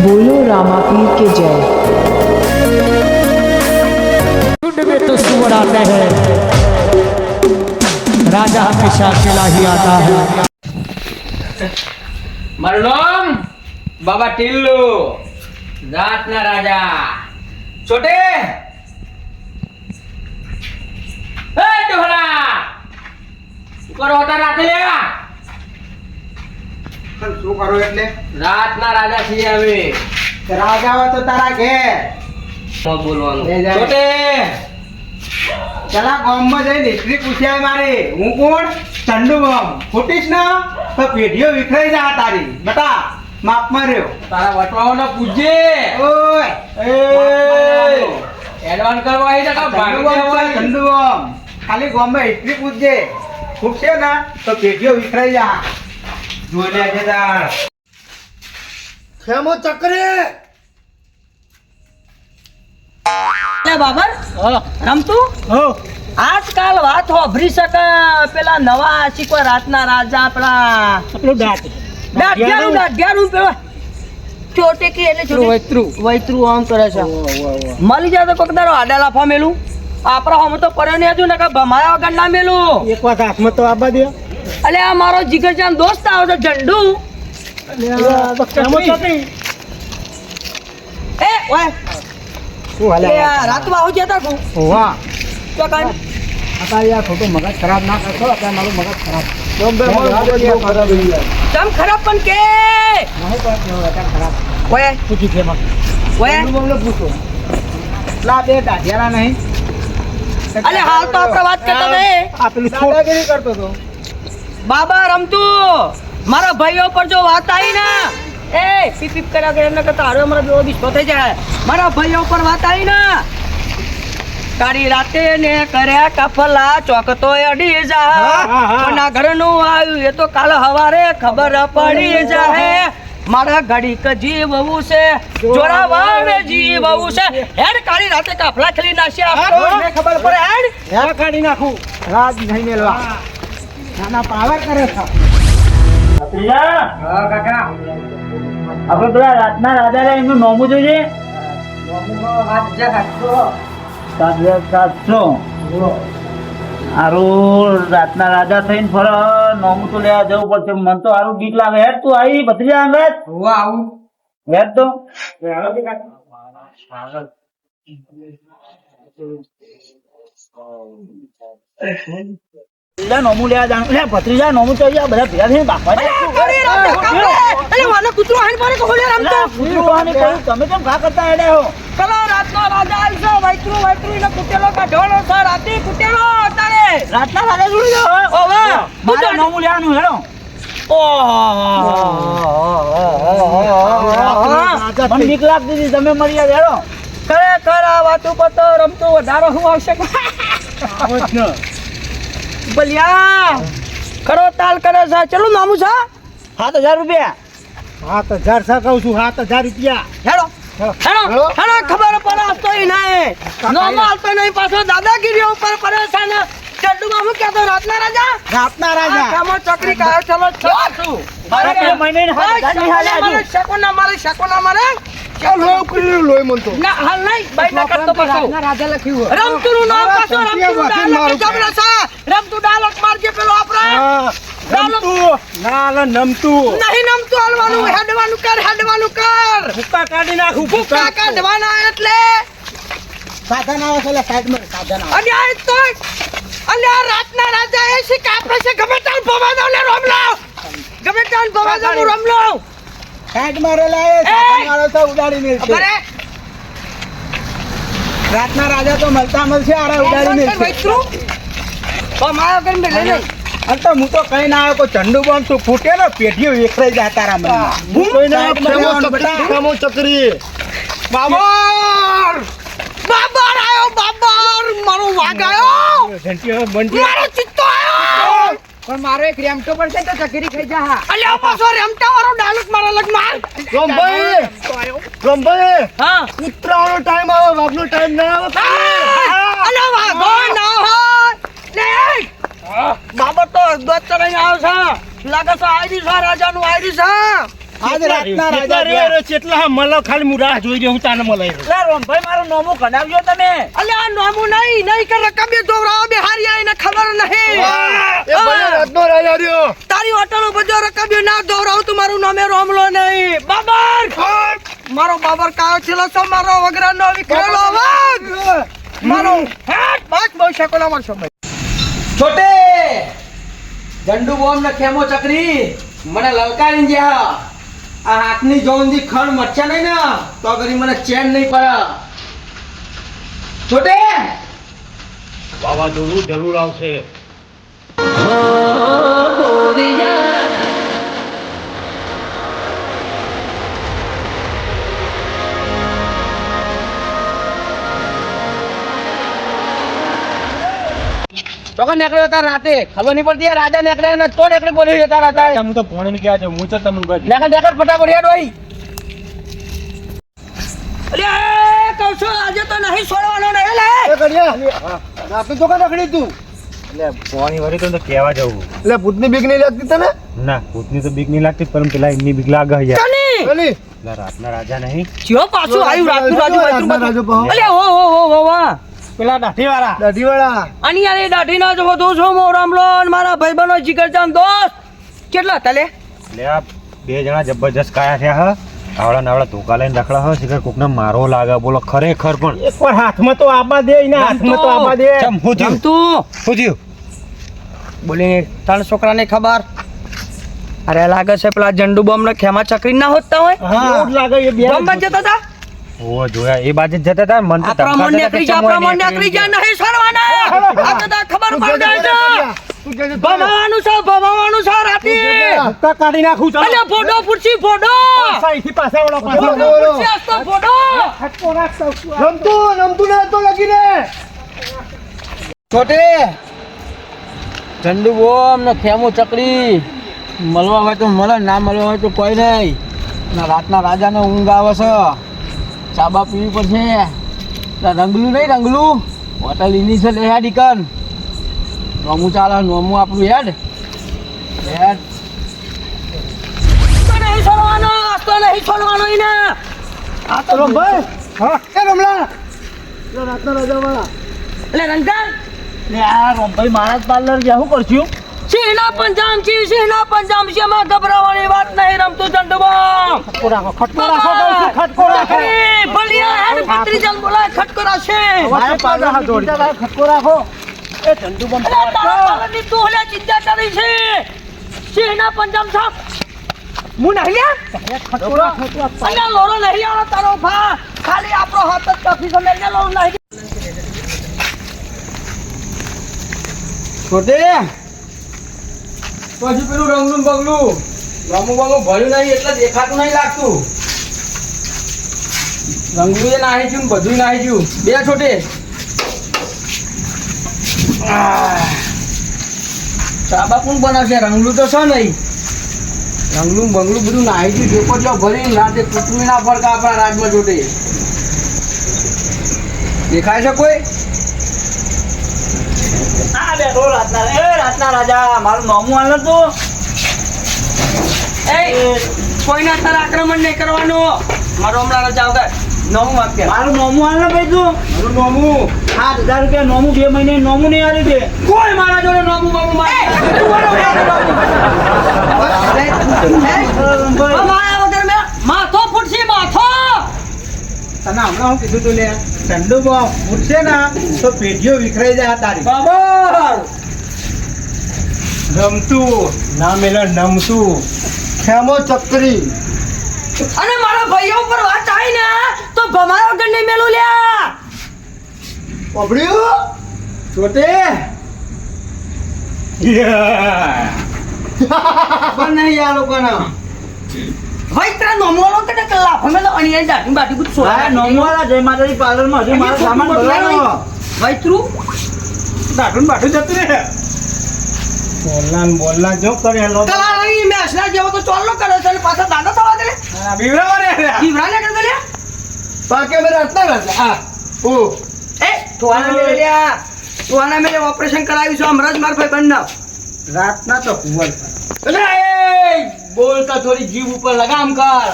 बोलो रामा पीर के जय। में तो सुअर आते हैं। राजा हमेशा किला ही आता है। मरलोम, बाबा टिल्लू, जात ना राजा। छोटे। ऊपर होता रात लिया પણ શું કરો એટલે? રાતના રાજા છીએ અમે. રાજા તો તારા ઘેર. બોલવાનું. છોટે! પેલા ગામમાં જઈને હિસ્ટ્રી પૂછ્યા મારી. હું કોણ? ચંડુ ગામ. ખોટીશ ના? તો પેઢીઓ વિખરાઈ જા તારી. બટા માપ માર્યો. તારા વટવાઓને પૂછજે ઓય એ! કરવા આવી તો ચંડુ ગામ. ચંડુ ખાલી ગામમાં હિસ્ટ્રી પૂછજે ખૂટશે ને? તો પેઢીઓ વિખરાઈ જા. જોઈ લેજે તાર ખેમો ચક્રે. લે બાબર રમતું આજકાલ વાત હોભરી શકે પેલા નવા શીખવા રાતના રાજા પેલા આપણું દાંત. દાઢિયાનું પેલા? ચોટે કે એટલે ચોટે? વૈત્રુ. વૈત્રુ આમ કરે છે. મળી જાય તો કોક દાડો આડા લાફા મેલું આપણા હમ તો પડ્યો ને હજુ ને કે ભમાયા વગર ના મેલું. એક વાત હાથમાં તો આબા દે. અલે આ મારો જીગરજાન દોસ્ત આવો છે ઝંડુ. એ ઓય. શું હાલે રાતમાં આવજે તા કુ વાહ તો કાન અતા યાર ખોટો મગજ ખરાબ ના કરશો અત્યારે મારું મગજ ખરાબ. ચમ ખરાબ પણ કે? ખરાબ. ઓય. પૂછી છે ઓય. લા બે દાઢિયારા નહીં. અલે હાલ તો આપણે વાત કરતા નહીં આ પેલું દાદાગીરી કરતો તો બાબા રમતું. મારા ભાઈઓ પર જો વાત આવી ને. એ પીપ પીપ કર્યા કે એમને કરતા હારો અમારો બેવો દિસ્તો થઈ જાય. મારા ભાઈઓ પર વાત આવી ને. કાળી રાતે ને કર્યા કફલા ચોક તો અડી જા. કોના ઘરનું આવ્યું એ તો કાલ હવારે ખબર પડી જાય મારા ઘડીક જીવવું છે જોરાવાળ જીવવું છે. હેડ કાળી રાતે કાફલા ખેલી નાખ્યા. ખબર પડે હેડ. હેડ કાઢી નાખું. રાત નહીં મેલવા. નાના પાવર કરે છે. હા આપણે પેલા રાતના રાજા એમનું નોમું જોઈએ સાત હજાર સાતસો. હારું રાતના રાજા થઈને ફરો નોમું તો લેવા જવું પડશે. મન તો હારું બીક લાગે. હેડ તું આવી ભત્રીજા અંગત હું આવું. હેડ તો. ભત્રીજા નોમું લેવા જાણ લે ભત્રીજા નોમું તો બધા ભેગા થઈને બાપા વાના કૂતરો મારે કહો લે રમતો તમે કેમ ઘા કરતા હેડે હો રાતનો રાજા છે વૈતરું વૈતરું એને કુટેલો કાઢવાનો છે રાતે કુટેલો તારે રાતના રાજા જોડી દો ઓવે મારે નોમું લેવાનું હેડો મને બીક લાગતી હતી તમે ગયા હેડો ખરેખર આ વાત ઉપર તો રમતું વધારો હું આવશે બલિયા! ખરો તાલ કરે છે ચલો નામું છે? સાત હજાર રૂપિયા. સાત હજાર સા કહું છું સાત હજાર રૂપિયા. હેડો હેડો હેડો ખબર પડે આપતો નહીં નોમો આવતો નહીં પાછો દાદાગીરી ઉપર પડે છે ને ચડ્ડુમાં હું કહેતો રાતના રાજા? રાતના રાજા. કામો ચકરી કાયો ચલો. ચલો મારે મહિને હાલે. શકુના મારે શકુના મારે? લોહી મનતો ના હાલ નહીં બાઈ ના કરતો પાછો. રાજા લખ્યું રમતું નામ પાછો રમતું નું વાંચીને મારું ડાયલોગ જબરો છે. રમતું ડાયલોગ મારજે પેલો આપણે. ડાયલોગ ના નમતું. નહીં નમતું હાલવાનું હેડવાનું કર હેડવાનું કર. ભૂકા કાઢી નાખું ભૂકા કાઢવાના એટલે. સાધન આવે છે સાઈડમાં સાધન આવે. અને આ તો અને આ રાતના રાજા એ છે કે આપણે છે? ગમે ત્યાં ભવા દો ને રમલો ગમે ત્યાં ભવા દો હું રમલો સાઈડમાં રેલા એ સાધન વાળો તો ઉડાડી મેલશે અરે રાતના રાજા તો મળતા મળશે આરા ઉડાડી મેલશે ભમાયો કરીને લઈ લઈ અને તો હું તો કઈ ના આવ્યો કોઈ ચંડુ બોમ્બ તું ફૂટે ને પેઢીઓ વેખરાઈ જાય તારા મનમાં. હું. કોઈ ના ચકરી બાબર! બાબર આયો બાબર! મારો આયો. મારો ચિત્તો આયો. પણ મારો એક રેમટો પડશે તો ચકરી ખાઈ જા અલ્યા પાછો રેમટો વાળો ડાયલોગ મારા લગમાં. હા. ઉતરાવાનો ટાઈમ આવે વાગનો ટાઈમ ના આવે. અલ્યા વાઘો ના હોય લે બાબર તો દોત ચલાઈ આવ્યો છે. લાગે છે આયરી છે રાજાનું આયરી છે. આજ રાતના રાજા થયા. લે રોમભાઈ મારું નોમું કઢાવજો તમે. અલે આ નોમું નહીં નહીં કે રકબે દોરાવો બે હારી આઈને ખબર નહીં. હા. તારી હોટલો બધો રકબ્યો ના દોરાવ તું મારું નામે રોમલો નહીં. બાબર! મારો બાબર કાયો છેલો છો મારો વગરાનો વિખરેલો અવાજ મારો હેટ બાક બહુ શકોલા મારશો ભાઈ છોટે! ઝંડુ બોમ ને ખેમો ચકરી. મને લલકારી ગયા આ હાથની જોંદી ખણ મચ્યા નહીં ને. તો કરી મને ચેન નહીં પડે. છોટે! ચોકન નીકળ્યો હતા રાતે? ખબર નહીં પડતી રાજા નીકળ્યા ને તો નીકળી બોલી જતા હતા હું તો ભણી ને ગયા છે હું તો તમને કહું. નીકળ નીકળ ફટાફટ હેડ હોય. અલે કહું છું આજે તો નહીં છોડવાનો નહીં લે આપણે તો રખડી તું. પાણી વળી તો કેવા જવું. એટલે ભૂતની બીક નહીં લાગતી તને? ના ભૂતની તો બીક નહીં લાગતી પણ પેલા એમની બીક લાગે યાર. કની રાતના રાજા નહીં. જીઓ પાછું આવ્યું અલે વાહ પેલા દાઢીવાળા. દાઢીવાળા. અને યાર એ દાઢીનો જ વધુ છું મો રામલો મારા ભાઈબંધો જીગરજાન દોસ્ત. કેટલા તલે લે આ બે જણા જબરજસ્ત કાયા થયા હ? આવડા નાવડા ધોકા લઈને રખડા હ? શિખર કોકને મારો લાગે બોલો ખરેખર પણ. એકવાર હાથમાં તો આબા દે ને હાથમાં તો આબા દે. ચમ હું થયું? તું શું થયું? બોલી ત્રણ છોકરાને ખબર? અરે લાગે છે પેલા જંડુ બોમ્બ ને ખેમા ચકરી ના હોતા હોય? હા. લાગે એ બે બોમ્બ જતા હતા ઓ જોયા એ બાજુ જતા હતા મન તો પ્રમાણ નીકળી જા પ્રમાણ નીકળી જા નહીં સરવાના આ તો ખબર પડી જાય તું તો. ભમાવાનું છે ભમાવાનું છે રાતી! કાઢી નાખું ચાલો. અલે ફોટો ફૂટસી ફોટો અહીંથી પાછા વળો, પાછા. ફોટો વળો. ફૂટસી આસ્તો ફોટો રમતો રમતો ને તો લગી રે છોટે ઠંડુ બોમ ને ખેમો ચકડી. મળવા હોય તો મળે ના મળવા હોય તો કોઈ નહીં. ના રાતના રાજાને ઊંઘ આવે છે. ચાબા પીવી પડશે. રંગલું નહીં રંગલું. હોટલ એની છે લે હેડ ઈકન. નોમું ચાલે નોમું આપણું હેડ. હેડ. નહીં છોડવાનો તો નહીં છોડવાનો ઈને. આ તો રમભાઈ હા. એ રમલા. એ રાતના રાજાવાળા. એટલે રંગા ને આ રમભાઈ મહારાજ પાર્લર ગયા શું કરશું? સિંહના પંજામ છે સિંહના પંજામ છે માં ગભરાવાની વાત નહીં રમતો બોમ્બ ખટકો રાખો ખટકો રાખો ખટકો રાખો. ભલિયા હેડ ભત્રીજાને બોલાય ખટકો રાખશે. મારે પાડા હા જોડી. ખટકો રાખો. એ ઝંડુ બંધ અરે તારા હલે ચિંતા કરી છે. સિંહના પંજામ છાપ હું નહીં લ્યા ખટકો રાખો ખટકો લોરો નહીં તારો ભા ખાલી આપણો હાથ જ કાફી સમય મેં લોરો નહીં. પછી પેલું રંગલું બગલું. રમું બગલું ભર્યું નહીં એટલે દેખાતું નહીં લાગતું. રંગલું એ નાહી ગયું બધું નાહી ગયું. બે છોટે. સાબા કોણ બનાવશે? રંગલું તો છે નહીં. રંગલું બંગલું બધું નાહી ગયું. જોકો જો ભરી રાતે કુટુંબી ના ફરકા આપણા રાજમાં જોટે દેખાય છે કોઈ? આ બેઠો રાતના એ રાતના રાજા મારું નોમું હાલ નતું એ કોઈના તાર આક્રમણ નહીં કરવાનું. મારો હમણાં રજા વગર નવું વાક્ય. મારું નોમું હાલ ને ભાઈ તું? મારું નોમું સાત હજાર રૂપિયા નોમું બે મહિને નોમું નહીં આલી દે કોઈ મારા જોડે નોમું બાબુ મારા વગર મેં માથો ફૂટશે માથો તને હમણાં હું કીધું તું લે ઠંડુ બોમ્બ ને તો પેઢીઓ વિખરાઈ જાય તારી. બરાબર રમતું ના મેલા નમતું. ખેમો ચક્રી. અને મારા ભાઈઓ પર વાત આવી ને તો ભમારા વગર નહીં મેલું લ્યા પબડ્યું છોટે પણ નહીં આ લોકોના. ભાઈ તારા નોમવાનો કટે કલાક અમે તો અણી દાટી બાટી બધું હા સોળા નોમું જય માતાજી પાર્લરમાં હજુ મારો સામાન દાઢું બાઢું જતું રે બોલના ને બોલના જો કરે લો કલા મેં અસલા જેવો તો ચોલ્લો કરે છે અને પાછા દાદા થવા દે બીવડાવો રે જીવરા ને અમે રાતના રાજા હા. ઓ એ ટોવાના મેલે લ્યા ટોવાના મેલે ઓપરેશન કરાવ્યું છે હમણાં જ મારા ભાઈ બંધ રાતના તો કુવર. અરે એ! બોલતા થોડી જીભ ઉપર લગામ કર.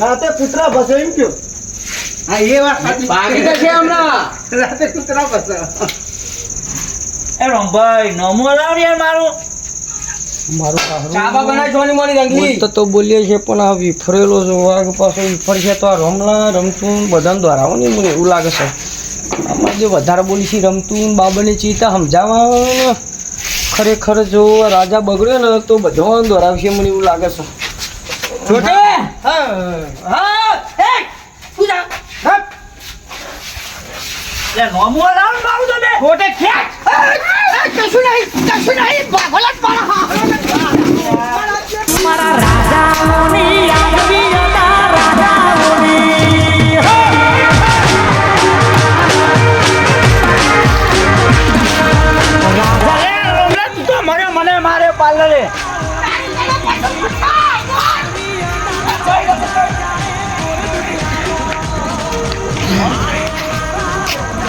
રાતે કૂતરા ભસે એમ કયો? હા એ વાત સાચી. ભાગી છે હમણાં. રાતે કૂતરા ભસે. એ રમભાઈ નમો લાવ યાર મારું. તો તો બોલીએ છે પણ આ વિફરેલો જો વાઘ પાછો વિફરશે તો આ રમલા રમતું બધાને દ્વારા ને મને એવું લાગે છે. આમાં જે વધારે બોલી છે રમતું બાબાની ચીતા સમજાવવા ખરેખર જો રાજા બગડ્યો ને તો બધો દોરાવશે મને એવું લાગે છે. છોટે! મારું તમે.